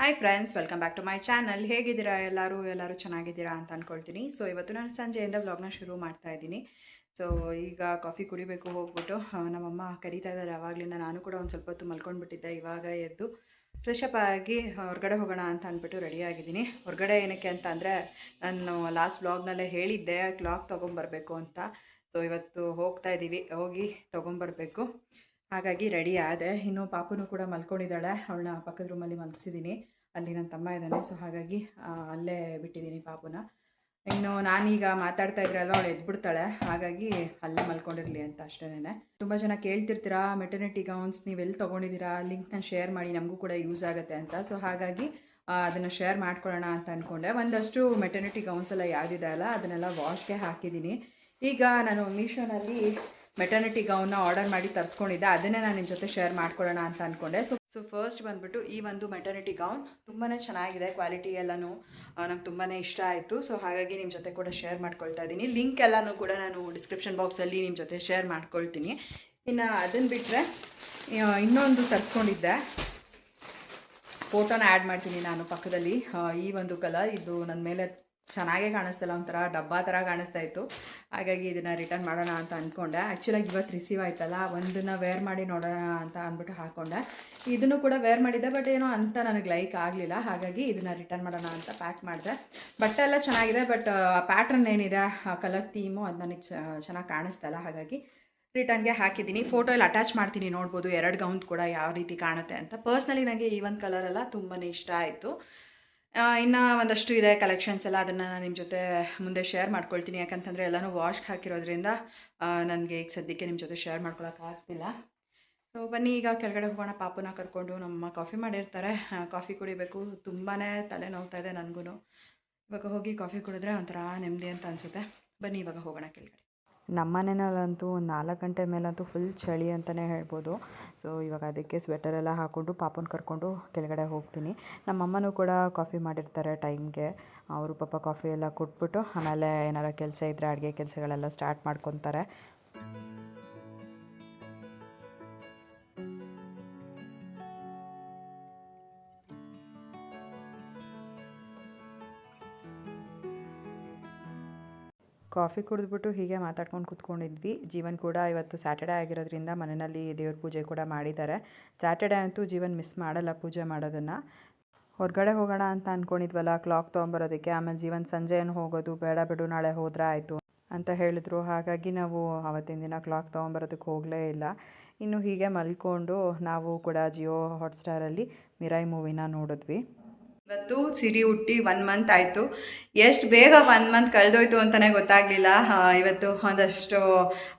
Hi friends welcome back to my channel ಹೇಗಿದ್ದೀರಾ ಎಲ್ಲರೂ? ಎಲ್ಲರೂ ಚೆನ್ನಾಗಿದ್ದೀರಾ ಅಂತ ಅಂದ್ಕೊಳ್ತೀನಿ ಸೊ ಇವತ್ತು ನಾನು ಸಂಜೆಯಿಂದ ವ್ಲಾಗ್ನ ಶುರು ಮಾಡ್ತಾ ಇದ್ದೀನಿ. ಸೊ ಈಗ ಕಾಫಿ ಕುಡಿಬೇಕು ಹೋಗ್ಬಿಟ್ಟು ನಮ್ಮಮ್ಮ ಕರೀತಾ ಇದ್ದಾರೆ ಆವಾಗಲಿಂದ ನಾನು ಕೂಡ ಒಂದು ಸ್ವಲ್ಪ ಹೊತ್ತು ಮಲ್ಕೊಂಡ್ಬಿಟ್ಟಿದ್ದೆ, ಇವಾಗ ಎದ್ದು ಫ್ರೆಶ್ ಅಪ್ ಆಗಿ ಹೊರಗಡೆ ಹೋಗೋಣ ಅಂತ ಅಂದ್ಬಿಟ್ಟು ರೆಡಿ ಆಗಿದ್ದೀನಿ. ಹೊರಗಡೆ ಏನಕ್ಕೆ ಅಂತ ಅಂದರೆ, ನಾನು ಲಾಸ್ಟ್ ವ್ಲಾಗ್ನಲ್ಲೇ ಹೇಳಿದ್ದೆ ಕ್ಲಾಕ್ ತೊಗೊಂಬರ್ಬೇಕು ಅಂತ. ಸೊ ಇವತ್ತು ಹೋಗ್ತಾ ಇದ್ದೀವಿ ಹೋಗಿ ತೊಗೊಂಬರ್ಬೇಕು. ಹಾಗಾಗಿ ರೆಡಿ ಆದೆ. ಇನ್ನು ಪಾಪುನು ಕೂಡ ಮಲ್ಕೊಂಡಿದ್ದಾಳೆ. ಅವಳನ್ನ ಪಕ್ಕದ ರೂಮಲ್ಲಿ ಮಲಗಿಸಿದ್ದೀನಿ ಅಲ್ಲಿ ನನ್ನ ತಮ್ಮ ಇದ್ದಾನೆ. ಸೊ ಹಾಗಾಗಿ ಅಲ್ಲೇ ಬಿಟ್ಟಿದ್ದೀನಿ ಪಾಪುನ. ಇನ್ನು ನಾನೀಗ ಮಾತಾಡ್ತಾ ಇದ್ರೆ ಅಲ್ವಾ ಅವಳು ಎದ್ಬಿಡ್ತಾಳೆ. ಹಾಗಾಗಿ ಅಲ್ಲೇ ಮಲ್ಕೊಂಡಿರಲಿ ಅಂತ ಅಷ್ಟೇನೆ ತುಂಬ ಜನ ಕೇಳ್ತಿರ್ತೀರಾ ಮೆಟರ್ನಿಟಿ ಗೌನ್ಸ್ ನೀವು ಎಲ್ಲಿ ತೊಗೊಂಡಿದ್ದೀರಾ? ಲಿಂಕ್ನ ಶೇರ್ ಮಾಡಿ ನಮಗೂ ಕೂಡ ಯೂಸ್ ಆಗುತ್ತೆ ಅಂತ. ಸೊ ಹಾಗಾಗಿ ಅದನ್ನು ಶೇರ್ ಮಾಡ್ಕೊಳ್ಳೋಣ ಅಂತ ಅಂದ್ಕೊಂಡೆ ಒಂದಷ್ಟು ಮೆಟರ್ನಿಟಿ ಗೌನ್ಸ್ ಎಲ್ಲ ಯಾವುದಿದೆ ಅಲ್ಲ, ಅದನ್ನೆಲ್ಲ ವಾಶ್ಗೆ ಹಾಕಿದ್ದೀನಿ ಈಗ ನಾನು ಮೀಶೋನಲ್ಲಿ ಮೆಟರ್ನಿಟಿ ಗೌನ್ನ ಆರ್ಡರ್ ಮಾಡಿ ತರಿಸ್ಕೊಂಡಿದ್ದೆ. ಅದನ್ನೇ ನಾನು ನಿಮ್ಮ ಜೊತೆ ಶೇರ್ ಮಾಡ್ಕೊಳ್ಳೋಣ ಅಂತ ಅಂದ್ಕೊಂಡೆ ಸೊ ಸೊ ಫಸ್ಟ್ ಬಂದ್ಬಿಟ್ಟು ಈ ಒಂದು ಮೆಟರ್ನಿಟಿ ಗೌನ್ ತುಂಬಾ ಚೆನ್ನಾಗಿದೆ ಕ್ವಾಲಿಟಿ ಎಲ್ಲನೂ ನಂಗೆ ತುಂಬಾ ಇಷ್ಟ ಆಯಿತು. ಸೊ ಹಾಗಾಗಿ ನಿಮ್ಮ ಜೊತೆ ಕೂಡ ಶೇರ್ ಮಾಡ್ಕೊಳ್ತಾ ಇದ್ದೀನಿ ಲಿಂಕ್ ಎಲ್ಲನೂ ಕೂಡ ನಾನು ಡಿಸ್ಕ್ರಿಪ್ಷನ್ ಬಾಕ್ಸಲ್ಲಿ ನಿಮ್ಮ ಜೊತೆ ಶೇರ್ ಮಾಡ್ಕೊಳ್ತೀನಿ. ಇನ್ನು ಅದನ್ನು ಬಿಟ್ಟರೆ ಇನ್ನೊಂದು ತರಿಸ್ಕೊಂಡಿದ್ದೆ. ಫೋಟೋನ ಆ್ಯಡ್ ಮಾಡ್ತೀನಿ ನಾನು ಪಕ್ಕದಲ್ಲಿ. ಈ ಒಂದು ಕಲರ್ ಇದು ನನ್ನ ಮೇಲೆ ಚೆನ್ನಾಗೇ ಕಾಣಿಸ್ತಲ್ಲ, ಒಂಥರ ಡಬ್ಬಾ ಥರ ಕಾಣಿಸ್ತಾ ಇತ್ತು. ಹಾಗಾಗಿ ಇದನ್ನು ರಿಟರ್ನ್ ಮಾಡೋಣ ಅಂತ ಅಂದ್ಕೊಂಡೆ ಆ್ಯಕ್ಚುಲಾಗಿ ಇವತ್ತು ರಿಸೀವ್ ಆಯ್ತಲ್ಲ, ಒಂದನ್ನು ವೇರ್ ಮಾಡಿ ನೋಡೋಣ ಅಂತ ಅಂದ್ಬಿಟ್ಟು ಹಾಕ್ಕೊಂಡೆ ಇದನ್ನು ಕೂಡ ವೇರ್ ಮಾಡಿದ್ದೆ ಬಟ್ ಏನೋ ಅಂತ ನನಗೆ ಲೈಕ್ ಆಗಲಿಲ್ಲ. ಹಾಗಾಗಿ ಇದನ್ನು ರಿಟರ್ನ್ ಮಾಡೋಣ ಅಂತ ಪ್ಯಾಕ್ ಮಾಡಿದೆ. ಬಟ್ಟೆ ಎಲ್ಲ ಚೆನ್ನಾಗಿದೆ ಬಟ್ ಪ್ಯಾಟ್ರನ್ ಏನಿದೆ, ಆ ಕಲರ್ ಥೀಮು ಅದು ನನಗೆ ಚೆನ್ನಾಗಿ ಕಾಣಿಸ್ತಲ್ಲ ಹಾಗಾಗಿ ರಿಟರ್ನ್ಗೆ ಹಾಕಿದ್ದೀನಿ. ಫೋಟೋ ಎಲ್ಲ ಅಟ್ಯಾಚ್ ಮಾಡ್ತೀನಿ, ನೋಡ್ಬೋದು. ಎರಡು ಗೌನ್ ಕೂಡ ಯಾವ ರೀತಿ ಕಾಣುತ್ತೆ ಅಂತ. ಪರ್ಸ್ನಲಿ ನನಗೆ ಈ ಒಂದು ಕಲರೆಲ್ಲ ತುಂಬಾ ಇಷ್ಟ ಆಯಿತು. ಇನ್ನು ಒಂದಷ್ಟು ಇದೆ ಕಲೆಕ್ಷನ್ಸ್ ಎಲ್ಲ ಅದನ್ನು ನಾನು ನಿಮ್ಮ ಜೊತೆ ಮುಂದೆ ಶೇರ್ ಮಾಡ್ಕೊಳ್ತೀನಿ. ಯಾಕಂತಂದರೆ ಎಲ್ಲನೂ ವಾಶ್ಗೆ ಹಾಕಿರೋದ್ರಿಂದ ನನಗೆ ಈಗ ಸದ್ಯಕ್ಕೆ ನಿಮ್ಮ ಜೊತೆ ಶೇರ್ ಮಾಡ್ಕೊಳಕ್ಕಾಗ್ತಿಲ್ಲ ಸೊ ಬನ್ನಿ, ಈಗ ಕೆಳಗಡೆ ಹೋಗೋಣ. ಪಾಪುನ ಕರ್ಕೊಂಡು ನಮ್ಮ ಕಾಫಿ ಮಾಡಿರ್ತಾರೆ. ಕಾಫಿ ಕುಡಿಬೇಕು. ತುಂಬಾ ತಲೆ ನೋವ್ತಾ ಇದೆ ನನಗೂ ಇವಾಗ ಹೋಗಿ ಕಾಫಿ ಕುಡಿದ್ರೆ ಒಂಥರ ನೆಮ್ಮದಿ ಅಂತ ಅನಿಸುತ್ತೆ. ಬನ್ನಿ, ಇವಾಗ ಹೋಗೋಣ ಕೆಳಗಡೆ. ನಮ್ಮ ಮನೆಯಲ್ಲಂತೂ ಒಂದು ನಾಲ್ಕು ಗಂಟೆ ಮೇಲಂತೂ ಫುಲ್ ಚಳಿ ಅಂತಲೇ ಹೇಳ್ಬೋದು. ಸೊ ಇವಾಗ ಅದಕ್ಕೆ ಸ್ವೆಟರ್ ಎಲ್ಲ ಹಾಕ್ಕೊಂಡು ಪಾಪನ ಕರ್ಕೊಂಡು ಕೆಳಗಡೆ ಹೋಗ್ತೀನಿ. ನಮ್ಮಮ್ಮನೂ ಕೂಡ ಕಾಫಿ ಮಾಡಿರ್ತಾರೆ ಟೈಮ್ಗೆ ಅವರು ಪಾಪ ಕಾಫಿ ಎಲ್ಲ ಕೊಟ್ಬಿಟ್ಟು ಆಮೇಲೆ ಏನಾರ ಕೆಲಸ ಇದ್ದರೆ ಅಡುಗೆ ಕೆಲಸಗಳೆಲ್ಲ ಸ್ಟಾರ್ಟ್ ಮಾಡ್ಕೊತಾರೆ. ಕಾಫಿ ಕುಡಿದ್ಬಿಟ್ಟು ಹೀಗೆ ಮಾತಾಡ್ಕೊಂಡು ಕೂತ್ಕೊಂಡಿದ್ವಿ. ಜೀವನ್ ಕೂಡ ಇವತ್ತು ಸ್ಯಾಟರ್ಡೆ ಆಗಿರೋದ್ರಿಂದ ಮನೆಯಲ್ಲಿ ದೇವ್ರ ಪೂಜೆ ಕೂಡ ಮಾಡಿದ್ದಾರೆ. ಸ್ಯಾಟರ್ಡೆ ಅಂತೂ ಜೀವನ್ ಮಿಸ್ ಮಾಡಲ್ಲ ಪೂಜೆ ಮಾಡೋದನ್ನು. ಹೊರಗಡೆ ಹೋಗೋಣ ಅಂತ ಅಂದ್ಕೊಂಡಿದ್ವಲ್ಲ ಕ್ಲಾಕ್ ತೊಗೊಂಬರೋದಕ್ಕೆ. ಆಮೇಲೆ ಜೀವನ್ ಸಂಜೆ ಏನು ಹೋಗೋದು, ಬೇಡ ಬಿಡು, ನಾಳೆ ಹೋದ್ರೆ ಆಯಿತು ಅಂತ ಹೇಳಿದ್ರು. ಹಾಗಾಗಿ ನಾವು ಅವತ್ತಿನ ದಿನ ಕ್ಲಾಕ್ ತೊಗೊಂಬರೋದಕ್ಕೆ ಹೋಗಲೇ ಇಲ್ಲ. ಇನ್ನು ಹೀಗೆ ಮಲ್ಕೊಂಡು ನಾವು ಕೂಡ ಜಿಯೋ ಹಾಟ್ಸ್ಟಾರಲ್ಲಿ ಮಿರಾಯ್ ಮೂವಿನ ನೋಡಿದ್ವಿ. ಇವತ್ತು ಸಿರಿ ಹುಟ್ಟಿ ಒನ್ ಮಂತ್ ಆಯಿತು. ಎಷ್ಟು ಬೇಗ ಒನ್ ಮಂತ್ ಕಳೆದೋಯ್ತು ಅಂತಲೇ ಗೊತ್ತಾಗಲಿಲ್ಲ. ಇವತ್ತು ಒಂದಷ್ಟು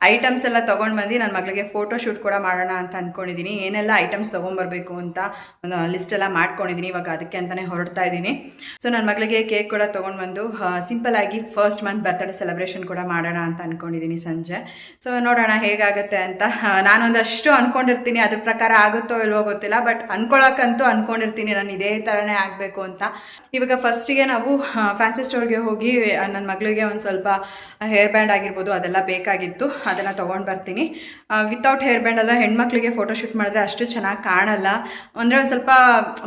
ಐಟಮ್ಸ್ ಎಲ್ಲ ತೊಗೊಂಡು ಬಂದು ನನ್ನ ಮಗಳಿಗೆ ಫೋಟೋ ಶೂಟ್ ಕೂಡ ಮಾಡೋಣ ಅಂತ ಅಂದ್ಕೊಂಡಿದ್ದೀನಿ ಏನೆಲ್ಲ ಐಟಮ್ಸ್ ತೊಗೊಂಬರ್ಬೇಕು ಅಂತ ಒಂದು ಲಿಸ್ಟ್ ಎಲ್ಲ ಮಾಡ್ಕೊಂಡಿದ್ದೀನಿ ಇವಾಗ ಅದಕ್ಕೆ ಅಂತಲೇ ಹೊರಡ್ತಾ ಇದ್ದೀನಿ. ಸೊ ನನ್ನ ಮಗಳಿಗೆ ಕೇಕ್ ಕೂಡ ತೊಗೊಂಡು ಬಂದು ಸಿಂಪಲ್ ಆಗಿ ಫಸ್ಟ್ ಮಂತ್ ಬರ್ತಡೇ ಸೆಲೆಬ್ರೇಷನ್ ಕೂಡ ಮಾಡೋಣ ಅಂತ ಅಂದ್ಕೊಂಡಿದ್ದೀನಿ ಸಂಜೆ. ಸೊ ನೋಡೋಣ ಹೇಗಾಗುತ್ತೆ ಅಂತ. ನಾನೊಂದಷ್ಟು ಅಂದ್ಕೊಂಡಿರ್ತೀನಿ ಅದ್ರ ಪ್ರಕಾರ ಆಗುತ್ತೋ ಇಲ್ವೋ ಗೊತ್ತಿಲ್ಲ. ಬಟ್ ಅಂದ್ಕೊಳ್ಳೋಕ್ಕಂತೂ ಅಂದ್ಕೊಂಡಿರ್ತೀನಿ ನಾನು ಇದೇ ಥರನೇ ಆಗಬೇಕು ಅಂತ. ಇವಾಗ ಫಸ್ಟಿಗೆ ನಾವು ಫ್ಯಾನ್ಸಿ ಸ್ಟೋರ್ಗೆ ಹೋಗಿ ನನ್ನ ಮಗಳಿಗೆ ಒಂದು ಸ್ವಲ್ಪ ಹೇರ್ ಬ್ಯಾಂಡ್ ಆಗಿರ್ಬೋದು, ಅದೆಲ್ಲ ಬೇಕಾಗಿತ್ತು. ಅದನ್ನು ತೊಗೊಂಡು ಬರ್ತೀನಿ. ವಿತೌಟ್ ಹೇರ್ ಬ್ಯಾಂಡ್ ಎಲ್ಲ ಹೆಣ್ಮಕ್ಳಿಗೆ ಫೋಟೋಶೂಟ್ ಮಾಡಿದ್ರೆ ಅಷ್ಟು ಚೆನ್ನಾಗಿ ಕಾಣಲ್ಲ. ಅಂದರೆ ಒಂದು ಸ್ವಲ್ಪ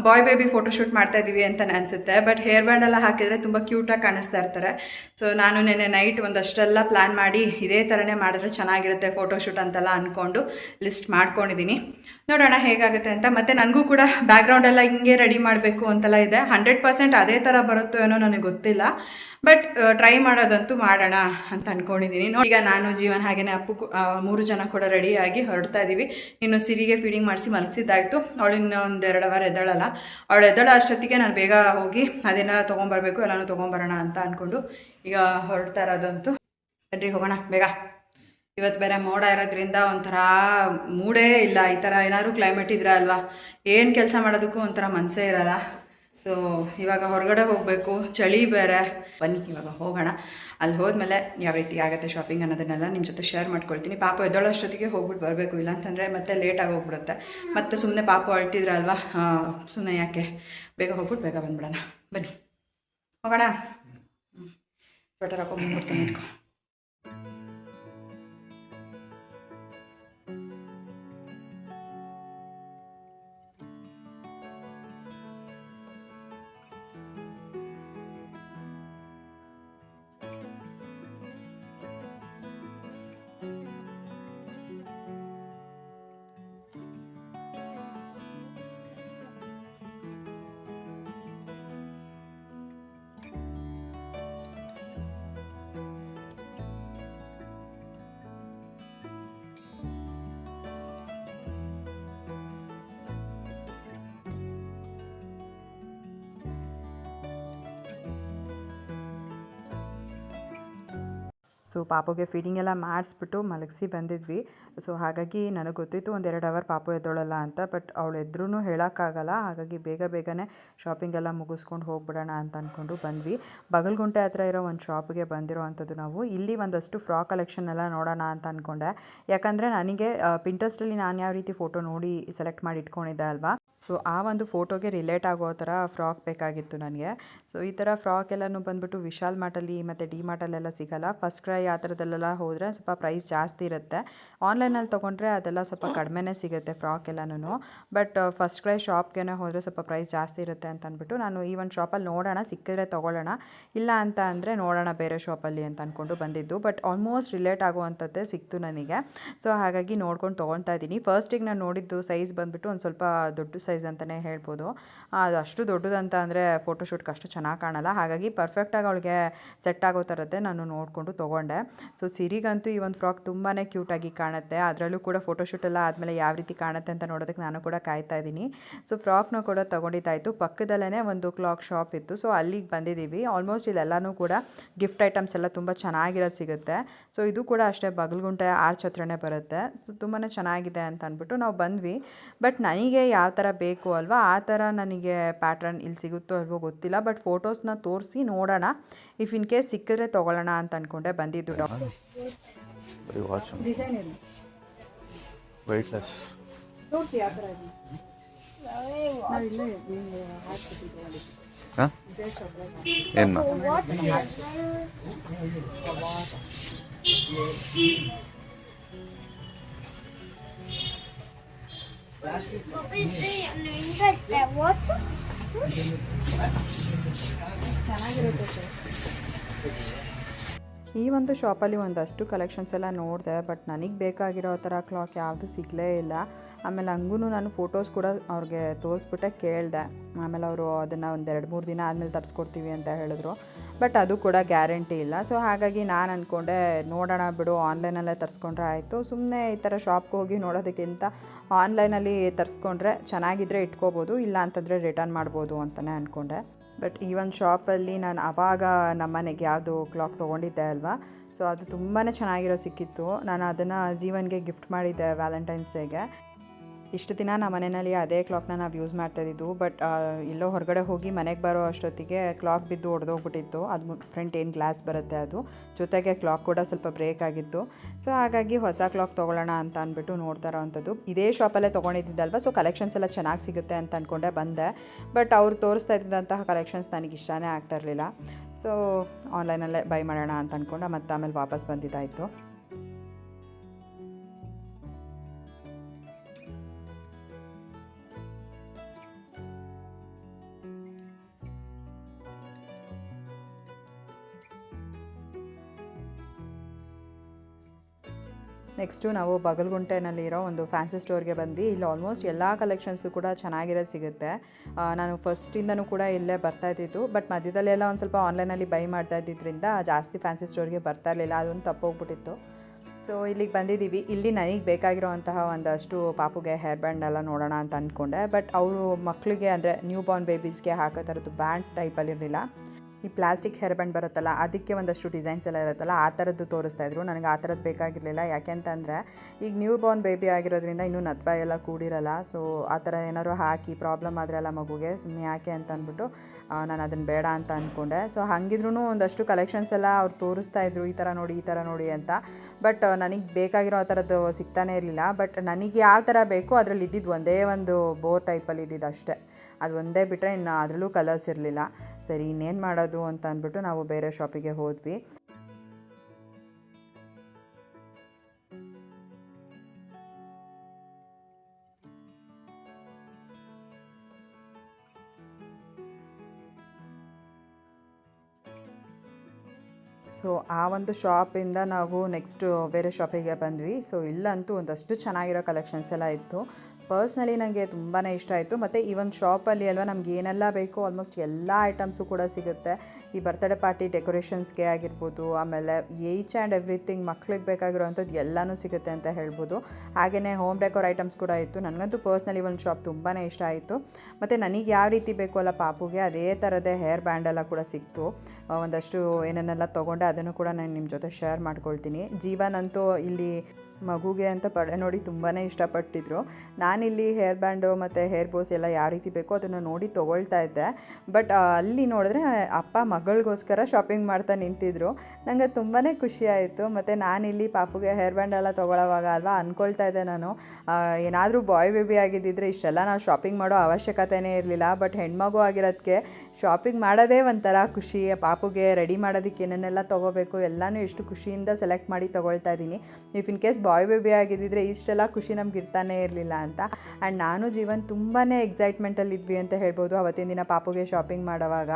ಬಾಯ್ ಬೇಬಿ ಫೋಟೋಶೂಟ್ ಮಾಡ್ತಾ ಇದ್ದೀವಿ ಅಂತ ಅನಿಸುತ್ತೆ. ಬಟ್ ಹೇರ್ ಬ್ಯಾಂಡ್ ಎಲ್ಲ ಹಾಕಿದರೆ ತುಂಬ ಕ್ಯೂಟಾಗಿ ಕಾಣಿಸ್ತಾ ಇರ್ತಾರೆ. ಸೊ ನಾನು ನಿನ್ನೆ ನೈಟ್ ಒಂದಷ್ಟೆಲ್ಲ ಪ್ಲ್ಯಾನ್ ಮಾಡಿ ಇದೇ ಥರನೇ ಮಾಡಿದ್ರೆ ಚೆನ್ನಾಗಿರುತ್ತೆ ಫೋಟೋಶೂಟ್ ಅಂತೆಲ್ಲ ಅಂದ್ಕೊಂಡು ಲಿಸ್ಟ್ ಮಾಡ್ಕೊಂಡಿದ್ದೀನಿ ನೋಡೋಣ ಹೇಗಾಗುತ್ತೆ ಅಂತ. ಮತ್ತು ನನಗೂ ಕೂಡ ಬ್ಯಾಕ್ಗ್ರೌಂಡ್ ಎಲ್ಲ ಹಿಂಗೆ ರೆಡಿ ಮಾಡಬೇಕು ಅಂತೆಲ್ಲ ಇದೆ. ಹಂಡ್ರೆಡ್ ಪರ್ಸೆಂಟ್ ಅದೇ ಥರ ಬರುತ್ತೋ ಏನೋ ನನಗೆ ಗೊತ್ತಿಲ್ಲ. ಬಟ್ ಟ್ರೈ ಮಾಡೋದಂತೂ ಮಾಡೋಣ ಅಂತ ಅಂದ್ಕೊಂಡಿದ್ದೀನಿ ನೋಡಿ, ಈಗ ನಾನು ಜೀವನ್ ಹಾಗೆಯೇ ಅಪ್ಪು ಮೂರು ಜನ ಕೂಡ ರೆಡಿಯಾಗಿ ಹೊರಡ್ತಾ ಇದ್ದೀವಿ ಇನ್ನು ಸಿರಿಗೆ ಫೀಡಿಂಗ್ ಮಾಡಿಸಿ ಮಲಗಿಸಿದ್ದಾಯಿತು. ಅವಳು ಒಂದು ಎರಡು ಅವರ್ ಎದ್ದಳಲ್ಲ. ಅವಳು ಎದ್ದಳ ಅಷ್ಟೊತ್ತಿಗೆ ನಾನು ಬೇಗ ಹೋಗಿ ಅದನ್ನೆಲ್ಲ ತೊಗೊಂಬರ್ಬೇಕು, ಎಲ್ಲನೂ ತೊಗೊಂಬರೋಣ ಅಂತ ಅಂದ್ಕೊಂಡು ಈಗ ಹೊರಡ್ತಾ ಇರೋದಂತೂ. ಬನ್ರಿ ಹೋಗೋಣ, ಬೇಗ. ಇವತ್ತು ಬೇರೆ ಮೋಡ ಇರೋದ್ರಿಂದ ಒಂಥರ ಮೂಡೇ ಇಲ್ಲ. ಈ ಥರ ಏನಾದರೂ ಕ್ಲೈಮೇಟ್ ಇದ್ರೆ ಅಲ್ವಾ? ಏನು ಕೆಲಸ ಮಾಡೋದಕ್ಕೂ ಒಂಥರ ಮನಸ್ಸೇ ಇರಲ್ಲ. ಸೊ ಇವಾಗ ಹೊರಗಡೆ ಹೋಗಬೇಕು. ಚಳಿ ಬೇರೆ. ಬನ್ನಿ, ಇವಾಗ ಹೋಗೋಣ. ಅಲ್ಲಿ ಹೋದ್ಮೇಲೆ ಯಾವ ರೀತಿ ಆಗುತ್ತೆ ಶಾಪಿಂಗ್ ಅನ್ನೋದನ್ನೆಲ್ಲ ನಿಮ್ಮ ಜೊತೆ ಶೇರ್ ಮಾಡ್ಕೊಳ್ತೀನಿ. ಪಾಪ ಎದ್ದೋಳಷ್ಟೊತ್ತಿಗೆ ಹೋಗ್ಬಿಟ್ಟು ಬರಬೇಕು. ಇಲ್ಲಾಂತಂದರೆ ಮತ್ತೆ ಲೇಟಾಗಿ ಹೋಗ್ಬಿಡುತ್ತೆ. ಮತ್ತೆ ಸುಮ್ಮನೆ ಪಾಪ ಅಳ್ತಿದ್ರಲ್ವಾ ಸುಮ್ಮನೆ ಯಾಕೆ? ಬೇಗ ಹೋಗ್ಬಿಟ್ಟು ಬೇಗ ಬಂದ್ಬಿಡೋಣ. ಬನ್ನಿ. ಹೋಗೋಣ? ಸ್ವೆಟರ್ ಹಾಕೊಂಡು ಬಂದ್ಬಿಡ್ತೀನಿ, ಇಟ್ಕೊ. ಸೊ ಪಾಪುಗೆ ಫೀಡಿಂಗ್ ಎಲ್ಲ ಮಾಡಿಸ್ಬಿಟ್ಟು ಮಲಗಿಸಿ ಬಂದಿದ್ವಿ. ಸೊ ಹಾಗಾಗಿ ನನಗೆ ಗೊತ್ತಿತ್ತು ಒಂದೆರಡು ಅವರ್ ಪಾಪು ಎದ್ದೋಳಲ್ಲ ಅಂತ ಬಟ್ ಅವಳು ಎದ್ರೂ ಹೇಳೋಕ್ಕಾಗಲ್ಲ. ಹಾಗಾಗಿ ಬೇಗ ಬೇಗನೆ ಶಾಪಿಂಗ್ ಎಲ್ಲ ಮುಗಿಸ್ಕೊಂಡು ಹೋಗ್ಬಿಡೋಣ ಅಂತ ಅಂದ್ಕೊಂಡು ಬಂದ್ವಿ. ಬಗಲ್ಗುಂಟೆ ಹತ್ರ ಇರೋ ಒಂದು ಶಾಪ್ಗೆ ಬಂದಿರೋ ಅಂಥದ್ದು ನಾವು. ಇಲ್ಲಿ ಒಂದಷ್ಟು ಫ್ರಾಕ್ ಕಲೆಕ್ಷನ್ ಎಲ್ಲ ನೋಡೋಣ ಅಂತ ಅಂದ್ಕೊಂಡೆ ಯಾಕಂದರೆ ನನಗೆ ಪಿಂಟ್ರೆಸ್ಟಲ್ಲಿ ನಾನು ಯಾವ ರೀತಿ ಫೋಟೋ ನೋಡಿ ಸೆಲೆಕ್ಟ್ ಮಾಡಿ ಇಟ್ಕೊಂಡಿದ್ದೆ ಅಲ್ವಾ? ಸೊ ಆ ಒಂದು ಫೋಟೋಗೆ ರಿಲೇಟ್ ಆಗೋ ಥರ ಫ್ರಾಕ್ ಬೇಕಾಗಿತ್ತು ನನಗೆ. ಸೊ ಈ ಥರ ಫ್ರಾಕ್ ಎಲ್ಲನೂ ಬಂದುಬಿಟ್ಟು ವಿಶಾಲ್ ಮಾರ್ಟಲ್ಲಿ ಮತ್ತು ಡಿ ಮಾರ್ಟಲ್ಲೆಲ್ಲ ಸಿಗಲ್ಲ. ಫಸ್ಟ್ ಕ್ರೈ ಆ ಥರದಲ್ಲೆಲ್ಲ ಹೋದರೆ ಸ್ವಲ್ಪ ಪ್ರೈಸ್ ಜಾಸ್ತಿ ಇರುತ್ತೆ. ಆನ್ಲೈನಲ್ಲಿ ತೊಗೊಂಡ್ರೆ ಅದೆಲ್ಲ ಸ್ವಲ್ಪ ಕಡಿಮೆನೇ ಸಿಗುತ್ತೆ ಫ್ರಾಕ್ ಎಲ್ಲನೂ ಬಟ್ ಫಸ್ಟ್ ಕ್ರೈ ಶಾಪ್ಗೆ ಹೋದರೆ ಸ್ವಲ್ಪ ಪ್ರೈಸ್ ಜಾಸ್ತಿ ಇರುತ್ತೆ ಅಂತ ಅಂದ್ಬಿಟ್ಟು ನಾನು ಈ ಒಂದು ಶಾಪಲ್ಲಿ ನೋಡೋಣ, ಸಿಕ್ಕಿದ್ರೆ ತೊಗೊಳ್ಳೋಣ. ಇಲ್ಲ ಅಂತ ಅಂದರೆ ನೋಡೋಣ ಬೇರೆ ಶಾಪಲ್ಲಿ ಅಂತ ಅಂದ್ಕೊಂಡು ಬಂದಿದ್ದು. ಬಟ್ ಆಲ್ಮೋಸ್ಟ್ ರಿಲೇಟ್ ಆಗುವಂಥದ್ದೇ ಸಿಕ್ತು ನನಗೆ. ಸೊ ಹಾಗಾಗಿ ನೋಡ್ಕೊಂಡು ತೊಗೊಳ್ತಾ ಇದ್ದೀನಿ. ಫಸ್ಟಿಗೆ ನಾನು ನೋಡಿದ್ದು ಸೈಜ್ ಬಂದ್ಬಿಟ್ಟು ಒಂದು ಸ್ವಲ್ಪ ದೊಡ್ಡ ಸೈಜ್ ಅಂತಲೇ ಹೇಳ್ಬೋದು. ಅದು ಅಷ್ಟು ದೊಡ್ಡದಂತ ಅಂದರೆ ಫೋಟೋಶೂಟ್ಗೆ ಅಷ್ಟು ಚೆನ್ನಾಗಿ ಕಾಣಲ್ಲ. ಹಾಗಾಗಿ ಪರ್ಫೆಕ್ಟಾಗಿ ಅವಳಿಗೆ ಸೆಟ್ ಆಗೋ ಥರದ್ದೇ ನಾನು ನೋಡಿಕೊಂಡು ತೊಗೊಂಡೆ. ಸೊ ಸಿರಿಗಂತೂ ಈ ಒಂದು ಫ್ರಾಕ್ ತುಂಬಾ ಕ್ಯೂಟಾಗಿ ಕಾಣುತ್ತೆ. ಅದರಲ್ಲೂ ಕೂಡ ಫೋಟೋಶೂಟ್ ಎಲ್ಲ ಆದಮೇಲೆ ಯಾವ ರೀತಿ ಕಾಣುತ್ತೆ ಅಂತ ನೋಡೋದಕ್ಕೆ ನಾನು ಕೂಡ ಕಾಯ್ತಾ ಇದ್ದೀನಿ. ಸೊ ಫ್ರಾಕ್ನ ಕೂಡ ತೊಗೊಂಡಿದ್ದಾಯಿತು. ಪಕ್ಕದಲ್ಲೇ ಒಂದು ಕ್ಲಾಕ್ ಶಾಪ್ ಇತ್ತು. ಸೊ ಅಲ್ಲಿಗೆ ಬಂದಿದ್ದೀವಿ. ಆಲ್ಮೋಸ್ಟ್ ಇಲ್ಲೆಲ್ಲನೂ ಕೂಡ ಗಿಫ್ಟ್ ಐಟಮ್ಸ್ ಎಲ್ಲ ತುಂಬ ಚೆನ್ನಾಗಿರೋದು ಸಿಗುತ್ತೆ. ಸೊ ಇದು ಕೂಡ ಅಷ್ಟೇ ಬಗಲ್ಗುಂಟೆ ಆರ್ಚ್ ಹತ್ರನೇ ಬರುತ್ತೆ. ಸೊ ತುಂಬಾ ಚೆನ್ನಾಗಿದೆ ಅಂತ ಅಂದ್ಬಿಟ್ಟು ನಾವು ಬಂದ್ವಿ. ಬಟ್ ನನಗೆ ಯಾವ ಥರ ಬೇಕು ಅಲ್ವಾ? ಆ ಥರ ನನಗೆ ಪ್ಯಾಟ್ರನ್ ಇಲ್ಲಿ ಸಿಗುತ್ತೋ ಅಲ್ವೋ ಗೊತ್ತಿಲ್ಲ. ಬಟ್ ಫೋಟೋಸ್ನ ತೋರಿಸಿ ನೋಡೋಣ ಇಫ್ ಇನ್ ಕೇಸ್ ಸಿಕ್ಕಿದ್ರೆ ತೊಗೊಳ್ಳೋಣ ಅಂತ ಅಂದ್ಕೊಂಡೆ ಬಂದಿದ್ದು ಡಾಕ್ಟರ್ ಬರೀ ವಾಚ್ ಡಿಸೈನ್ ಏನು ಚೆನ್ನಾಗಿರುತ್ತೆ ಸರ್. ಈ ಒಂದು ಶಾಪಲ್ಲಿ ಒಂದಷ್ಟು ಕಲೆಕ್ಷನ್ಸ್ ಎಲ್ಲ ನೋಡಿದೆ ಬಟ್ ನನಗೆ ಬೇಕಾಗಿರೋ ಥರ ಕ್ಲಾಕ್ ಯಾವುದು ಸಿಗಲೇ ಇಲ್ಲ. ಆಮೇಲೆ ಹಂಗೂ ನಾನು ಫೋಟೋಸ್ ಕೂಡ ಅವ್ರಿಗೆ ತೋರಿಸ್ಬಿಟ್ಟೆ, ಕೇಳಿದೆ. ಆಮೇಲೆ ಅವರು ಅದನ್ನು ಒಂದು ಎರಡು ಮೂರು ದಿನ ಆದಮೇಲೆ ತರಿಸ್ಕೊಡ್ತೀವಿ ಅಂತ ಹೇಳಿದ್ರು. ಬಟ್ ಅದು ಕೂಡ ಗ್ಯಾರಂಟಿ ಇಲ್ಲ. ಸೊ ಹಾಗಾಗಿ ನಾನು ಅಂದ್ಕೊಂಡೆ ನೋಡೋಣ ಬಿಡು ಆನ್ಲೈನಲ್ಲೇ ತರಿಸ್ಕೊಂಡ್ರೆ ಆಯಿತು. ಸುಮ್ಮನೆ ಈ ಥರ ಶಾಪ್ಗೆ ಹೋಗಿ ನೋಡೋದಕ್ಕಿಂತ ಆನ್ಲೈನಲ್ಲಿ ತರಿಸ್ಕೊಂಡ್ರೆ ಚೆನ್ನಾಗಿದ್ದರೆ ಇಟ್ಕೋಬೋದು, ಇಲ್ಲ ಅಂತಂದರೆ ರಿಟರ್ನ್ ಮಾಡ್ಬೋದು ಅಂತಲೇ ಅಂದ್ಕೊಂಡೆ ಬಟ್ ಈ ಒಂದು ಶಾಪಲ್ಲಿ ನಾನು ಆವಾಗ ನಮ್ಮನೆಗೆ ಯಾವುದು ಕ್ಲಾಕ್ ತೊಗೊಂಡಿದ್ದೆ ಅಲ್ವಾ? ಸೊ ಅದು ತುಂಬಾ ಚೆನ್ನಾಗಿರೋ ಸಿಕ್ಕಿತ್ತು. ನಾನು ಅದನ್ನು ಜೀವನ್ಗೆ ಗಿಫ್ಟ್ ಮಾಡಿದ್ದೆ ವ್ಯಾಲೆಂಟೈನ್ಸ್ ಡೇಗೆ. ಇಷ್ಟು ದಿನ ನಮ್ಮ ಮನೆಯಲ್ಲಿ ಅದೇ ಕ್ಲಾಕ್ನ ನಾವು ಯೂಸ್ ಮಾಡ್ತಾಯಿದ್ದು ಬಟ್ ಎಲ್ಲೋ ಹೊರಗಡೆ ಹೋಗಿ ಮನೆಗೆ ಬರೋ ಅಷ್ಟೊತ್ತಿಗೆ ಕ್ಲಾಕ್ ಬಿದ್ದು ಒಡೆದೋಗ್ಬಿಟ್ಟಿತ್ತು. ಅದು ಫ್ರಂಟ್ ಏನು ಗ್ಲಾಸ್ ಬರುತ್ತೆ ಅದು. ಜೊತೆಗೆ ಕ್ಲಾಕ್ ಕೂಡ ಸ್ವಲ್ಪ ಬ್ರೇಕ್ ಆಗಿತ್ತು. ಸೊ ಹಾಗಾಗಿ ಹೊಸ ಕ್ಲಾಕ್ ತೊಗೊಳ್ಳೋಣ ಅಂತ ಅಂದ್ಬಿಟ್ಟು ನೋಡ್ತಾ ಇರೋವಂಥದ್ದು. ಇದೇ ಶಾಪಲ್ಲೇ ತೊಗೊಂಡಿದ್ದಲ್ವ ಸೊ ಕಲೆಕ್ಷನ್ಸ್ ಎಲ್ಲ ಚೆನ್ನಾಗಿ ಸಿಗುತ್ತೆ ಅಂತ ಅಂದ್ಕೊಂಡೆ ಬಂದೆ. ಬಟ್ ಅವ್ರು ತೋರಿಸ್ತಾ ಇದ್ದಂತಹ ಕಲೆಕ್ಷನ್ಸ್ ನನಗೆ ಇಷ್ಟನೇ ಆಗ್ತಾ ಇರಲಿಲ್ಲ. ಸೊ ಆನ್ಲೈನಲ್ಲೇ ಬೈ ಮಾಡೋಣ ಅಂತ ಅಂದ್ಕೊಂಡು ಮತ್ತೆ ಆಮೇಲೆ ವಾಪಸ್ ಬಂದಿದ್ದಾಯಿತು. ನೆಕ್ಸ್ಟು ನಾವು ಬಗಲ್ಗುಂಟೆನಲ್ಲಿರೋ ಒಂದು ಫ್ಯಾನ್ಸಿ ಸ್ಟೋರ್ಗೆ ಬಂದು ಇಲ್ಲಿ ಆಲ್ಮೋಸ್ಟ್ ಎಲ್ಲ ಕಲೆಕ್ಷನ್ಸು ಕೂಡ ಚೆನ್ನಾಗಿರೋ ಸಿಗುತ್ತೆ. ನಾನು ಫಸ್ಟಿಂದನೂ ಕೂಡ ಇಲ್ಲೇ ಬರ್ತಾ ಇದ್ದಿತ್ತು ಬಟ್ ಮಧ್ಯದಲ್ಲೆಲ್ಲ ಒಂದು ಸ್ವಲ್ಪ ಆನ್ಲೈನಲ್ಲಿ ಬೈ ಮಾಡ್ತಾ ಇದ್ದಿದ್ದರಿಂದ ಜಾಸ್ತಿ ಫ್ಯಾನ್ಸಿ ಸ್ಟೋರ್ಗೆ ಬರ್ತಾ ಇರಲಿಲ್ಲ, ಅದೊಂದು ತಪ್ಪೋಗ್ಬಿಟ್ಟಿತ್ತು. ಸೊ, ಇಲ್ಲಿಗೆ ಬಂದಿದ್ದೀವಿ. ಇಲ್ಲಿ ನನಗೆ ಬೇಕಾಗಿರೋವಂತಹ ಒಂದಷ್ಟು ಪಾಪುಗೆ ಹೇರ್ ಬ್ಯಾಂಡ್ ಎಲ್ಲ ನೋಡೋಣ ಅಂತ ಅಂದ್ಕೊಂಡೆ ಬಟ್ ಅವರು ಮಕ್ಕಳಿಗೆ ಅಂದರೆ ನ್ಯೂ ಬಾರ್ನ್ ಬೇಬೀಸ್ಗೆ ಹಾಕೋ ಥರದ್ದು ಬ್ಯಾಂಡ್ ಟೈಪಲ್ಲಿರಲಿಲ್ಲ ಈ ಪ್ಲಾಸ್ಟಿಕ್ ಹೇರ್ ಬ್ಯಾಂಡ್ ಬರುತ್ತಲ್ಲ, ಅದಕ್ಕೆ ಒಂದಷ್ಟು ಡಿಸೈನ್ಸ್ ಎಲ್ಲ ಇರುತ್ತಲ್ಲ, ಆ ಥರದ್ದು ತೋರಿಸ್ತಾ ಇದ್ರು. ನನಗೆ ಆ ಥರದ್ದು ಬೇಕಾಗಿರಲಿಲ್ಲ. ಯಾಕೆಂತಂದರೆ, ಈಗ ನ್ಯೂ ಬಾರ್ನ್ ಬೇಬಿ ಆಗಿರೋದ್ರಿಂದ ಇನ್ನೂ ನತ್ಬಾಯಿ ಎಲ್ಲ ಕೂಡಿರಲ್ಲ. ಸೊ, ಆ ಥರ ಏನಾದ್ರು ಹಾಕಿ, ಪ್ರಾಬ್ಲಮ್ ಆದರೆ ಅಲ್ಲ ಮಗುಗೆ. ಸುಮ್ಮನೆ ಯಾಕೆ ಅಂತ ಅಂದ್ಬಿಟ್ಟು ನಾನು ಅದನ್ನು ಬೇಡ ಅಂತ ಅಂದ್ಕೊಂಡೆ ಸೊ ಹಾಗಿದ್ರೂ ಒಂದಷ್ಟು ಕಲೆಕ್ಷನ್ಸ್ ಎಲ್ಲ ಅವ್ರು ತೋರಿಸ್ತಾ ಇದ್ರು, ಈ ಥರ ನೋಡಿ, ಈ ಥರ ನೋಡಿ ಅಂತ. ಬಟ್, ನನಗೆ ಬೇಕಾಗಿರೋ ಆ ಥರದ್ದು ಸಿಗ್ತಾನೇ ಇರಲಿಲ್ಲ. ಬಟ್, ನನಗೆ ಯಾವ ಥರ ಬೇಕು ಅದರಲ್ಲಿ ಇದ್ದಿದ್ದು ಒಂದೇ ಒಂದು ಬೋರ್ ಟೈಪಲ್ಲಿ ಇದ್ದಿದ್ದು ಅಷ್ಟೇ. ಅದು ಒಂದೇ ಬಿಟ್ಟರೆ ಇನ್ನು ಅದರಲ್ಲೂ ಕಲರ್ಸ್ ಇರಲಿಲ್ಲ. ಸರಿ, ಇನ್ನೇನು ಮಾಡೋದು ಅಂತ ಅಂದ್ಬಿಟ್ಟು ನಾವು ಬೇರೆ ಶಾಪಿಗೆ ಹೋದ್ವಿ. ಸೊ ಆ ಒಂದು ಶಾಪಿಂದ ನಾವು ನೆಕ್ಸ್ಟು ಬೇರೆ ಶಾಪಿಗೆ ಬಂದ್ವಿ. ಸೊ ಇಲ್ಲಂತೂ ಒಂದಷ್ಟು ಚೆನ್ನಾಗಿರೋ ಕಲೆಕ್ಷನ್ಸ್ ಎಲ್ಲ ಇತ್ತು. ಪರ್ಸ್ನಲಿ ನನಗೆ ತುಂಬಾ ಇಷ್ಟ ಆಯಿತು. ಮತ್ತು ಈ ಒಂದು ಶಾಪಲ್ಲಿ ಅಲ್ವಾ ನಮ್ಗೆ ಏನೆಲ್ಲ ಬೇಕೋ ಆಲ್ಮೋಸ್ಟ್ ಎಲ್ಲ ಐಟಮ್ಸು ಕೂಡ ಸಿಗುತ್ತೆ. ಈ ಬರ್ತ್ಡೇ ಪಾರ್ಟಿ ಡೆಕೋರೇಷನ್ಸ್ಗೆ ಆಗಿರ್ಬೋದು, ಆಮೇಲೆ ಏಚ್ ಆ್ಯಂಡ್ ಎವ್ರಿಥಿಂಗ್ ಮಕ್ಳಿಗೆ ಬೇಕಾಗಿರೋವಂಥದ್ದು ಎಲ್ಲನೂ ಸಿಗುತ್ತೆ ಅಂತ ಹೇಳ್ಬೋದು. ಹಾಗೆಯೇ ಹೋಮ್ ಡೆಕೋರ್ ಐಟಮ್ಸ್ ಕೂಡ ಇತ್ತು. ನನಗಂತೂ ಪರ್ಸ್ನಲಿ ಒಂದು ಶಾಪ್ ತುಂಬಾ ಇಷ್ಟ ಆಯಿತು. ಮತ್ತು ನನಗೆ ಯಾವ ರೀತಿ ಬೇಕು ಅಲ್ಲ ಪಾಪುಗೆ ಅದೇ ಥರದೇ ಹೇರ್ ಬ್ಯಾಂಡ್ ಎಲ್ಲ ಕೂಡ ಸಿಕ್ತು. ಒಂದಷ್ಟು ಏನೇನೆಲ್ಲ ತೊಗೊಂಡೆ ಅದನ್ನು ಕೂಡ ನಾನು ನಿಮ್ಮ ಜೊತೆ ಶೇರ್ ಮಾಡ್ಕೊಳ್ತೀನಿ. ಜೀವನ್ ಅಂತೂ ಇಲ್ಲಿ ಮಗುಗೆ ಅಂತ ಪಡೆ ನೋಡಿ ತುಂಬಾ ಇಷ್ಟಪಟ್ಟಿದ್ರು. ನಾನಿಲ್ಲಿ ಹೇರ್ ಬ್ಯಾಂಡು ಮತ್ತು ಹೇರ್ ಬೋಸ್ ಎಲ್ಲ ಯಾವ ರೀತಿ ಬೇಕೋ ಅದನ್ನು ನೋಡಿ ತೊಗೊಳ್ತಾ ಇದ್ದೆ. ಬಟ್ ಅಲ್ಲಿ ನೋಡಿದ್ರೆ ಅಪ್ಪ ಮಗಳಿಗೋಸ್ಕರ ಶಾಪಿಂಗ್ ಮಾಡ್ತಾ ನಿಂತಿದ್ರು. ನನಗೆ ತುಂಬಾ ಖುಷಿ ಆಯಿತು. ಮತ್ತು ನಾನಿಲ್ಲಿ ಪಾಪುಗೆ ಹೇರ್ ಬ್ಯಾಂಡ್ ಎಲ್ಲ ತೊಗೊಳ್ಳೋವಾಗ ಅಲ್ವಾ ಅಂದ್ಕೊಳ್ತಾ ಇದ್ದೆ ನಾನು. ಏನಾದರೂ ಬಾಯ್ ಬೇಬಿ ಆಗಿದ್ದಿದ್ರೆ ಇಷ್ಟೆಲ್ಲ ನಾವು ಶಾಪಿಂಗ್ ಮಾಡೋ ಅವಶ್ಯಕತೆನೇ ಇರಲಿಲ್ಲ. ಬಟ್ ಹೆಣ್ಮಗು ಆಗಿರೋದಕ್ಕೆ ಶಾಪಿಂಗ್ ಮಾಡೋದೇ ಒಂಥರ ಖುಷಿ, ಪಾಪುಗೆ ರೆಡಿ ಮಾಡೋದಕ್ಕೆ ಏನೇನೆಲ್ಲ ತೊಗೋಬೇಕು ಎಲ್ಲನೂ ಎಷ್ಟು ಖುಷಿಯಿಂದ ಸೆಲೆಕ್ಟ್ ಮಾಡಿ ತೊಗೊಳ್ತಾ ಇದ್ದೀನಿ. If in case boy baby ಆಗಿದ್ದಿದ್ರೆ ಇಷ್ಟೆಲ್ಲ ಖುಷಿ ನಮ್ಗೆ ಇರ್ತಾನೆ ಇರಲಿಲ್ಲ ಅಂತ. ಆ್ಯಂಡ್ ನಾನು ಜೀವನ್ ತುಂಬಾ ಎಕ್ಸೈಟ್ಮೆಂಟಲ್ಲಿ ಇದ್ವಿ ಅಂತ ಹೇಳ್ಬೋದು, ಅವತ್ತಿನ ದಿನ ಪಾಪುಗೆ ಶಾಪಿಂಗ್ ಮಾಡೋವಾಗ.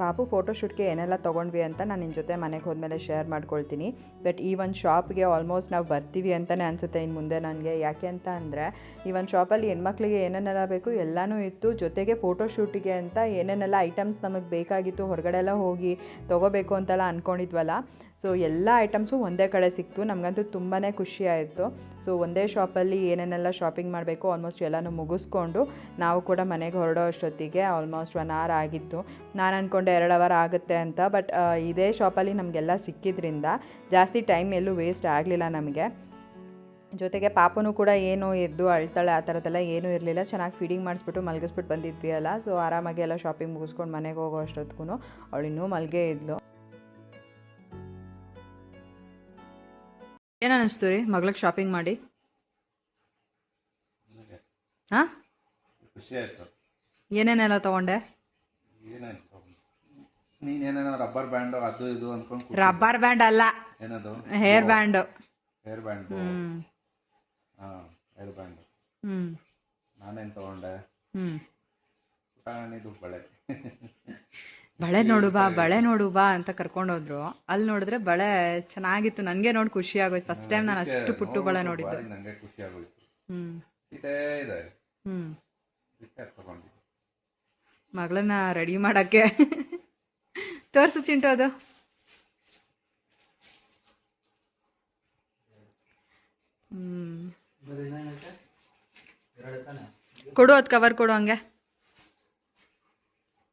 ಪಾಪು ಫೋಟೋಶೂಟ್ಗೆ ಏನೆಲ್ಲ ತೊಗೊಂಡ್ವಿ ಅಂತ ನಾನು ನಿಮ್ಮ ಜೊತೆ ಮನೆಗೆ ಹೋದ್ಮೇಲೆ ಶೇರ್ ಮಾಡ್ಕೊಳ್ತೀನಿ. ಬಟ್ ಈ ಒಂದು ಶಾಪ್ಗೆ ಆಲ್ಮೋಸ್ಟ್ ನಾವು ಬರ್ತೀವಿ ಅಂತಲೇ ಅನಿಸುತ್ತೆ ಇನ್ನು ಮುಂದೆ ನನಗೆ. ಯಾಕೆ ಅಂತ ಅಂದರೆ, ಈ ಒಂದು ಶಾಪಲ್ಲಿ ಹೆಣ್ಮಕ್ಳಿಗೆ ಏನೇನೆಲ್ಲ ಬೇಕು ಎಲ್ಲನೂ ಇತ್ತು. ಜೊತೆಗೆ ಫೋಟೋಶೂಟಿಗೆ ಅಂತ ಏನೇನೆಲ್ಲ ಐಟಮ್ಸ್ ನಮಗೆ ಬೇಕಾಗಿತ್ತು, ಹೊರಗಡೆ ಎಲ್ಲ ಹೋಗಿ ತೊಗೋಬೇಕು ಅಂತೆಲ್ಲ ಅಂದ್ಕೊಂಡಿದ್ವಲ್ಲ ಸೊ ಎಲ್ಲ ಐಟಮ್ಸು ಒಂದೇ ಕಡೆ ಸಿಕ್ತು. ನಮಗಂತೂ ತುಂಬಾ ಖುಷಿ ಆಯಿತು ಸೊ ಒಂದೇ ಶಾಪಲ್ಲಿ ಏನೇನೆಲ್ಲ ಶಾಪಿಂಗ್ ಮಾಡಬೇಕು ಆಲ್ಮೋಸ್ಟ್ ಎಲ್ಲನೂ ಮುಗಿಸ್ಕೊಂಡು ನಾವು ಕೂಡ ಮನೆಗೆ ಹೊರಡೋ ಅಷ್ಟೊತ್ತಿಗೆ ಆಲ್ಮೋಸ್ಟ್ ಒನ್ ಅವರ್ ಆಗಿತ್ತು. ನಾನು ಅಂದ್ಕೊಂಡೆ ಎರಡು ಅವರ್ ಆಗುತ್ತೆ ಅಂತ, ಬಟ್ ಇದೇ ಶಾಪಲ್ಲಿ ನಮಗೆಲ್ಲ ಸಿಕ್ಕಿದ್ರಿಂದ ಜಾಸ್ತಿ ಟೈಮ್ ಎಲ್ಲೂ ವೇಸ್ಟ್ ಆಗಲಿಲ್ಲ ನಮಗೆ. ಜೊತೆಗೆ ಪಾಪನೂ ಕೂಡ ಏನು ಎದ್ದು ಅಳ್ತಾಳೆ, ಆ ಥರದ್ದೆಲ್ಲ ಏನೂ ಇರಲಿಲ್ಲ. ಚೆನ್ನಾಗಿ ಫೀಡಿಂಗ್ ಮಾಡಿಸ್ಬಿಟ್ಟು ಮಲಗಿಸ್ಬಿಟ್ಟು ಬಂದಿದ್ವಿ ಅಲ್ಲ. ಸೊ ಆರಾಮಾಗಿ ಎಲ್ಲ ಶಾಪಿಂಗ್ ಮುಗಿಸ್ಕೊಂಡು ಮನೆಗೆ ಹೋಗೋ ಅಷ್ಟೊತ್ತಿಗೂ ಅವಳು ಇನ್ನೂ ಮಲಗೇ ಇದ್ಲು. ಏನು ಅನ್ನಿಸ್ತು ರೀ? ಮಗ್ಳಿಗೆ ಶಾಪಿಂಗ್ ಮಾಡಿ? ಹಾಂ? ಖುಷಿ ಆಯ್ತು. ಏನೇನೆಲ್ಲ ತಗೊಂಡೆ? ಏನಾಯ್ತು? ನೀನೇನೇನೋ ರಬ್ಬರ್ ಬ್ಯಾಂಡ್ ಅದು ಇದು ಅನ್ಕೊಂಡು ರಬ್ಬರ್ ಬ್ಯಾಂಡ್ ಅಲ್ಲ. ಏನದು? Hair band hair band hmm. ಹಾಂ ಹೇರ್ ಬ್ಯಾಂಡ್ ಹ್ಞೂ ನಾನೇನು ತಗೊಂಡೆ? ಹ್ಞೂ ಪುಟಾಣಿ ಬಳೆ. ಬಳೆ ನೋಡು ಬಾ ಬಳೆ ನೋಡು ಬಾ ಅಂತ ಕರ್ಕೊಂಡೋದ್ರು ಅಲ್ಲಿ ನೋಡಿದ್ರೆ ಬಳೆ ಚೆನ್ನಾಗಿತ್ತು. ನನಗೆ ನೋಡಿ ಖುಷಿ ಆಗೋಯ್ತು. ಫಸ್ಟ್ ಟೈಮ್ ನಾನು ಅಷ್ಟು ಪುಟ್ಟು ಬಳೆ ನೋಡಿದ್ದು. ಮಗಳನ್ನ ರೆಡಿ ಮಾಡಕ್ಕೆ. ತೋರಿಸು ಚಿಂಟು ಅದು. ಹ್ಮ್. ಕೊಡು ಅದು ಕವರ್ ಕೊಡು ಹಂಗೆ.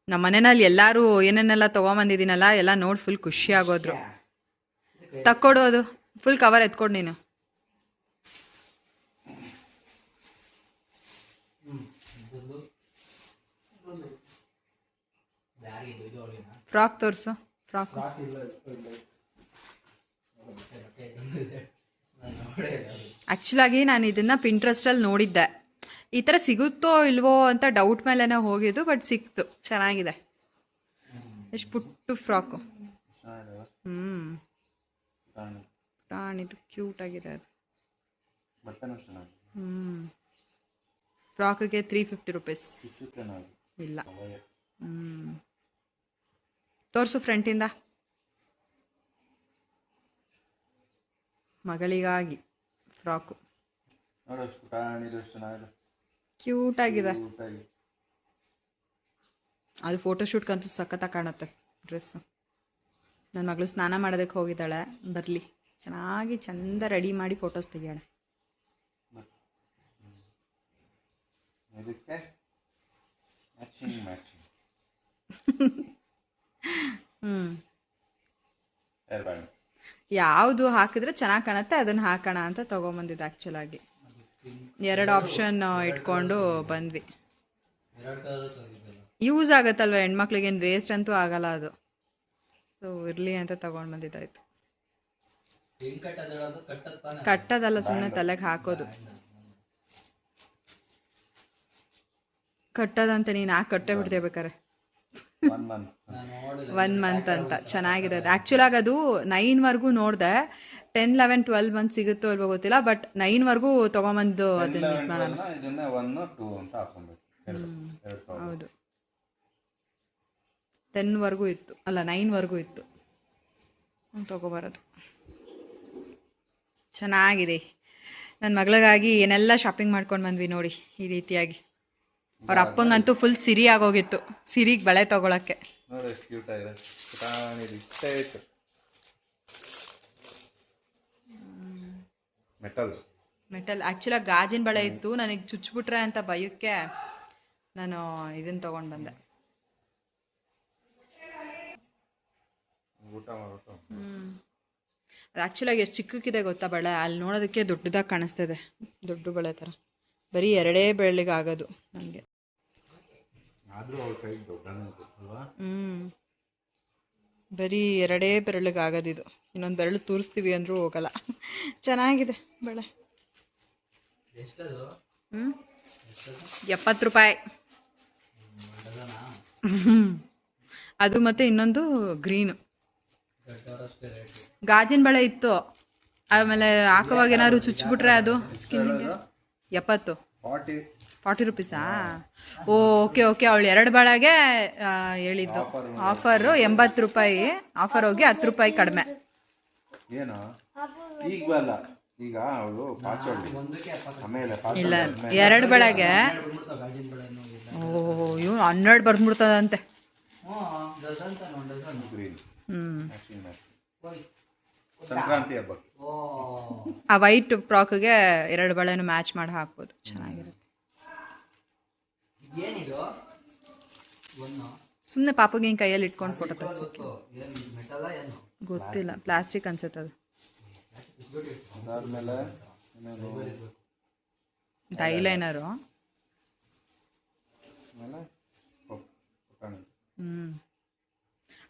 ನಮ್ಮ ಮನೆಯಲ್ಲಿ ಎಲ್ಲರೂ ಏನೇನೆಲ್ಲ ತೊಗೊಂಬಂದಿದ್ದೀನಲ್ಲ ಎಲ್ಲ ನೋಡಿ ಫುಲ್ ಖುಷಿ ಆಗೋದ್ರು. ತಕ್ಕೊಡು ಅದು. ಫುಲ್ ಕವರ್ ಎತ್ಕೊಡು ನೀನು. ಫ್ರಾಕ್ ತೋರಿಸು ಫ್ರಾಕ್ ಆ್ಯಕ್ಚುಲಾಗಿ ನಾನು ಇದನ್ನು ಪಿಂಟ್ರೆಸ್ಟಲ್ಲಿ ನೋಡಿದ್ದೆ. ಈ ಥರ ಸಿಗುತ್ತೋ ಇಲ್ವೋ ಅಂತ ಡೌಟ್ ಮೇಲೆನೇ ಹೋಗಿದ್ದು ಬಟ್ ಸಿಕ್ತು. ಚೆನ್ನಾಗಿದೆ. ಎಷ್ಟು ಪುಟ್ಟು ಫ್ರಾಕು ಪುಟಾಣಿ ಪ್ರಾಣಿದು ಕ್ಯೂಟ್ ಚೆನ್ನಾಗಿ ಹ್ಞೂ ಫ್ರಾಕಿಗೆ ತ್ರೀ ಫಿಫ್ಟಿ ರುಪೀಸ್ ಇಲ್ಲ. ಹ್ಞೂ ತೋರಿಸು ಫ್ರಂಟಿಂದ ಮಗಳಿಗಾಗಿ ಫ್ರಾಕು ಕ್ಯೂಟ್ ಆಗಿದೆ. ಫೋಟೋ ಅದು ಫೋಟೋಶೂಟ್ಗಂತೂ ಸಖತ್ತಾಗಿ ಕಾಣುತ್ತೆ ಡ್ರೆಸ್ಸು ನನ್ನ ಮಗಳು ಸ್ನಾನ ಮಾಡೋದಕ್ಕೆ ಹೋಗಿದ್ದಾಳೆ ಬರಲಿ. ಚೆನ್ನಾಗಿ ಚಂದ ರೆಡಿ ಮಾಡಿ ಫೋಟೋಸ್ ತೆಗಿಯೋಣ. ಯಾವುದು ಹಾಕಿದ್ರೆ ಚೆನ್ನಾಗಿ ಕಾಣುತ್ತೆ ಅದನ್ನ ಹಾಕೋಣ ಅಂತ ತೊಗೊಂಬಂದಿದ್ದು ಆ್ಯಕ್ಚುಲಾಗಿ ಎರಡು ಆಪ್ಷನ್ ಇಟ್ಕೊಂಡು ಬಂದ್ವಿ. ಯೂಸ್ ಆಗುತ್ತಲ್ವ? ಹೆಣ್ಮಕ್ಳಿಗೇನು ವೇಸ್ಟ್ ಅಂತೂ ಆಗಲ್ಲ ಅದು. ಸೊ ಇರಲಿ ಅಂತ ತಗೊಂಡ್ ಬಂದಿದ್ದಾಯ್ತು. ಕಟ್ಟದಲ್ಲ ಸುಮ್ಮನೆ ತಲೆಗೆ ಹಾಕೋದು. ಕಟ್ಟದಂತ ನೀನು ಹಾಕಿ ಕಟ್ಟೆ ಬಿಡ್ತೇ ಬೇಕಾರೆ? ಒನ್ ಮಂತ್ ಒನ್ ಮಂತ್ ಅಂತ ಚೆನ್ನಾಗಿದೆ ಅದು. ಆ್ಯಕ್ಚುಲಾಗಿ ಅದು ನೈನ್ವರೆಗೂ ನೋಡಿದೆ. ಟೆನ್ ಲೆವೆನ್ ಟ್ವೆಲ್ ಮಂತ್ ಸಿಗುತ್ತೋ ಇಲ್ವೋ ಗೊತ್ತಿಲ್ಲ ಬಟ್ ನೈನ್ವರೆಗೂ ತಗೊಂಬಂದು ಅದನ್ನ ಇದು ಮಾಡೋಣ ಇದನ್ನ ಒನ್ ಟೂ ಅಂತ ಹಾಕೊಬೇಕು ಹೌದು. ಟೆನ್ ಟೆನ್ವರೆಗೂ ಇತ್ತು. ಅಲ್ಲ ನೈನ್ವರೆಗೂ ಇತ್ತು. ಹ್ಮ್, ತಗೋಬರೋದು. ಚೆನ್ನಾಗಿದೆ. ನನ್ನ ಮಗಳಿಗಾಗಿ ಏನೆಲ್ಲ ಶಾಪಿಂಗ್ ಮಾಡ್ಕೊಂಡು ಬಂದ್ವಿ ನೋಡಿ ಈ ರೀತಿಯಾಗಿ. ಅವ್ರ ಅಪ್ಪಂಗಂತೂ ಫುಲ್ ಸಿರಿ ಆಗೋಗಿತ್ತು. ಸಿರಿಗೆ ಬಳೆ ತೊಗೊಳಕ್ಕೆ ನೋಡಿ ಎಷ್ಟು ಕ್ಯೂಟ್ ಆಗಿದೆ ಪುಟಾಣಿದು ಇಷ್ಟೇ ಇತ್ತು ಮೆಟಲ್ ಮೆಟಲ್ ಆ್ಯಕ್ಚುಲಾಗಿ ಗಾಜಿನ ಬಳೆ ಇತ್ತು. ನನಗೆ ಚುಚ್ಬಿಟ್ರೆ ಅಂತ ಭಯಕ್ಕೆ ನಾನು ಇದನ್ನ ತೊಗೊಂಡು ಬಂದೆ. ಊಟ ಅದು ಆ್ಯಕ್ಚುಲಾಗಿ ಎಷ್ಟು ಚಿಕ್ಕಕ್ಕಿದೆ ಗೊತ್ತಾ ಬಳೆ? ಅಲ್ಲಿ ನೋಡೋದಕ್ಕೆ ದೊಡ್ಡದಾಗಿ ಕಾಣಿಸ್ತಿದೆ. ದೊಡ್ಡ ಬಳೆ ಥರ ಬರೀ ಎರಡೇ ಬೆಳ್ಳಿಗೆ ಆಗೋದು ನನಗೆ. ಆದರೂ ಅವ್ರ ಕೈ ದೊಡ್ಡ ಹ್ಞೂ ಬರೀ ಎರಡೇ ಬೆರಳಿಗೆ ಆಗೋದಿದು. ಇನ್ನೊಂದು ಬೆರಳು ತೂರಿಸ್ತೀವಿ ಅಂದರೂ ಹೋಗಲ್ಲ. ಚೆನ್ನಾಗಿದೆ ಬಳೆ. ಹ್ಞೂ ಎಪ್ಪತ್ತು ರೂಪಾಯಿ. ಅದು ಮತ್ತು ಇನ್ನೊಂದು ಗ್ರೀನು. ಗಾಜಿನ ಬಳೆ ಇತ್ತು. ಆಮೇಲೆ ಹಾಕೋವಾಗ ಏನಾದ್ರು ಚುಚ್ಚಿಬಿಟ್ರೆ ಅದು. ಸ್ಕಿನ್ನಿಗೆ ಎಪ್ಪತ್ತು. ಫಾರ್ಟಿ ರುಪೀಸಾ? Okay okay. ಅವಳು ಎರಡು ಬಾಳಾಗೆ ಹೇಳಿದ್ದು. ಆಫರು ಎಂಬತ್ತು ರೂಪಾಯಿ. ಆಫರ್ ಹೋಗಿ ಹತ್ತು ರೂಪಾಯಿ ಕಡಿಮೆ. ಇಲ್ಲ. ಎರಡು ಬಳೆಗೆ. ಓ ಇವ್ ಹನ್ನೆರಡು ಹಬ್ಬಕ್ಕೆ. ಆ ವೈಟ್ ಫ್ರಾಕ್ಗೆ ಎರಡು ಬಳೆನೂ ಮ್ಯಾಚ್ ಮಾಡಿ ಹಾಕ್ಬೋದು. ಚೆನ್ನಾಗಿರುತ್ತೆ. ಏನಿದು? ಒಂದು. ಸುಮ್ಮನೆ ಪಾಪಗೆ ಹಿಂಗೆ ಕೈಯಲ್ಲಿ ಇಟ್ಕೊಂಡು ಫೋಟೋ ಏನು ಗೊತ್ತಿಲ್ಲ ಪ್ಲಾಸ್ಟಿಕ್ ಅನ್ಸುತ್ತೆ ಅದು. ಅದಾದ್ಮೇಲೆ ಹ್ಞೂ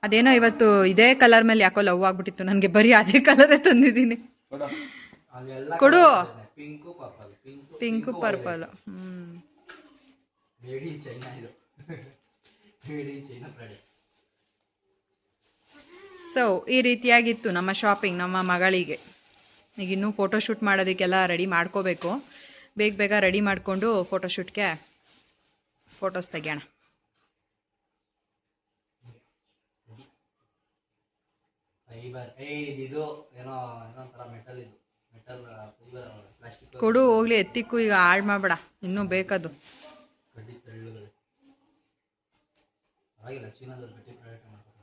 ಅದೇನೋ ಇವತ್ತು ಇದೇ ಕಲರ್ ಮೇಲೆ ಯಾಕೋ ಲವ್ ಆಗ್ಬಿಟ್ಟಿತ್ತು ನನಗೆ ಬರೀ ಅದೇ ಕಲರೇ ತಂದಿದ್ದೀನಿ. ಕೊಡ. ಅದೆಲ್ಲ ಕೊಡು. Pink purple. Hmm pink purple. ಹ್ಞೂ ಮೇಡ್ ಇನ್ ಚೈನಾ ಇದು. Made in China product so ಈ ರೀತಿಯಾಗಿತ್ತು ನಮ್ಮ ಶಾಪಿಂಗ್ ನಮ್ಮ ಮಗಳಿಗೆ. ಈಗ ಇನ್ನೂ ಫೋಟೋಶೂಟ್ ಮಾಡೋದಕ್ಕೆಲ್ಲ ರೆಡಿ ಮಾಡ್ಕೋಬೇಕು. ಬೇಗ ಬೇಗ ರೆಡಿ ಮಾಡಿಕೊಂಡು ಫೋಟೋಶೂಟ್ಗೆ ಫೋಟೋಸ್ ತೆಗಿಯೋಣ. ಕೊಡು ಹೋಗ್ಲಿ ಎತ್ತಿಕ್ಕು ಈಗ ಹಾಳು ಮಾಡಬೇಡ. ಇನ್ನೂ ಬೇಕದು. ಗಡ್ಡಿ ತೆಳ್ಳುಗಳು ಆಗಿಲ್ಲ ಚೀನಾದಲ್ಲಿ ಗಟ್ಟಿ ಪ್ರಾಡಕ್ಟ್ ಮಾಡ್ತಾರೆ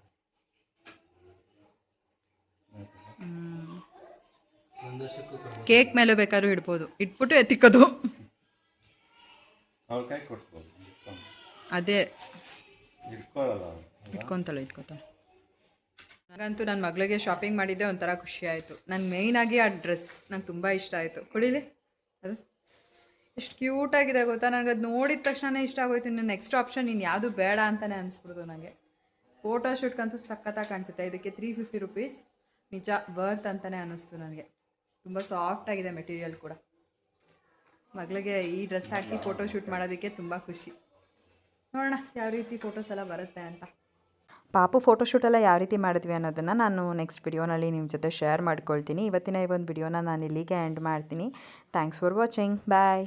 ಒಂದು ವರ್ಷಕ್ಕೂ ಕೊಡ್ಬೋದು. ಕೇಕ್ ಮೇಲೆ ಬೇಕಾದ್ರೂ ಇಡ್ಬೋದು. ಇಟ್ಬಿಟ್ಟು ಎತ್ತಿಕ್ಕೋದು. ಅವ್ರ ಕೈ ಕೊಟ್ಬೋದು ಅದೇ. ಇಟ್ಕೊಳ್ಳಲ್ಲ ಅವ್ರು. ಇಟ್ಕೊತಾಳೆ ಇಟ್ಕೊತಾಳೆ. ನನಗಂತೂ ನನ್ನ ಮಗಳಿಗೆ ಶಾಪಿಂಗ್ ಮಾಡಿದ್ದೆ ಒಂಥರ ಖುಷಿ ಆಯಿತು. ನನ್ನ ಮೇಯ್ನಾಗಿ ಆ ಡ್ರೆಸ್ ನಂಗೆ ತುಂಬ ಇಷ್ಟ ಆಯಿತು. ಕೊಡಿಲಿ? ಎಷ್ಟು ಕ್ಯೂಟಾಗಿದೆ ಗೊತ್ತಾ? ನನಗೆ ಅದು ನೋಡಿದ ತಕ್ಷಣ ಇಷ್ಟ ಆಗೋಯ್ತು. ಇನ್ನು ನೆಕ್ಸ್ಟ್ ಆಪ್ಷನ್ ಇನ್ನು ಯಾವುದು ಬೇಡ ಅಂತಲೇ ಅನಿಸ್ಬಿಡ್ತು ನನಗೆ ಫೋಟೋ ಶೂಟ್ಗಂತೂ ಸಖತ್ತಾಗಿ ಕಾಣಿಸುತ್ತೆ. ಇದಕ್ಕೆ ತ್ರೀ ಫಿಫ್ಟಿ ರುಪೀಸ್ ನಿಜ ವರ್ತ್ ಅಂತಲೇ ಅನ್ನಿಸ್ತು ನನಗೆ ತುಂಬ ಸಾಫ್ಟಾಗಿದೆ ಮೆಟೀರಿಯಲ್ ಕೂಡ. ಮಗಳಿಗೆ ಈ ಡ್ರೆಸ್ ಹಾಕಿ ಫೋಟೋ ಶೂಟ್ ಮಾಡೋದಕ್ಕೆ ತುಂಬ ಖುಷಿ. ನೋಡೋಣ ಯಾವ ರೀತಿ ಫೋಟೋಸ್ ಎಲ್ಲ ಬರುತ್ತೆ ಅಂತ. ಪಾಪು ಫೋಟೋಶೂಟ್ ಎಲ್ಲ ಯಾವ ರೀತಿ ಮಾಡಿದ್ವಿ ಅನ್ನೋದನ್ನು ನಾನು ನೆಕ್ಸ್ಟ್ ವಿಡಿಯೋನಲ್ಲಿ ನಿಮ್ಮ ಜೊತೆ ಶೇರ್ ಮಾಡ್ಕೊಳ್ತೀನಿ. ಇವತ್ತಿನ ಈ ಒಂದು ವಿಡಿಯೋನ ನಾನು ಇಲ್ಲಿಗೆ ಎಂಡ್ ಮಾಡ್ತೀನಿ. Thanks for watching bye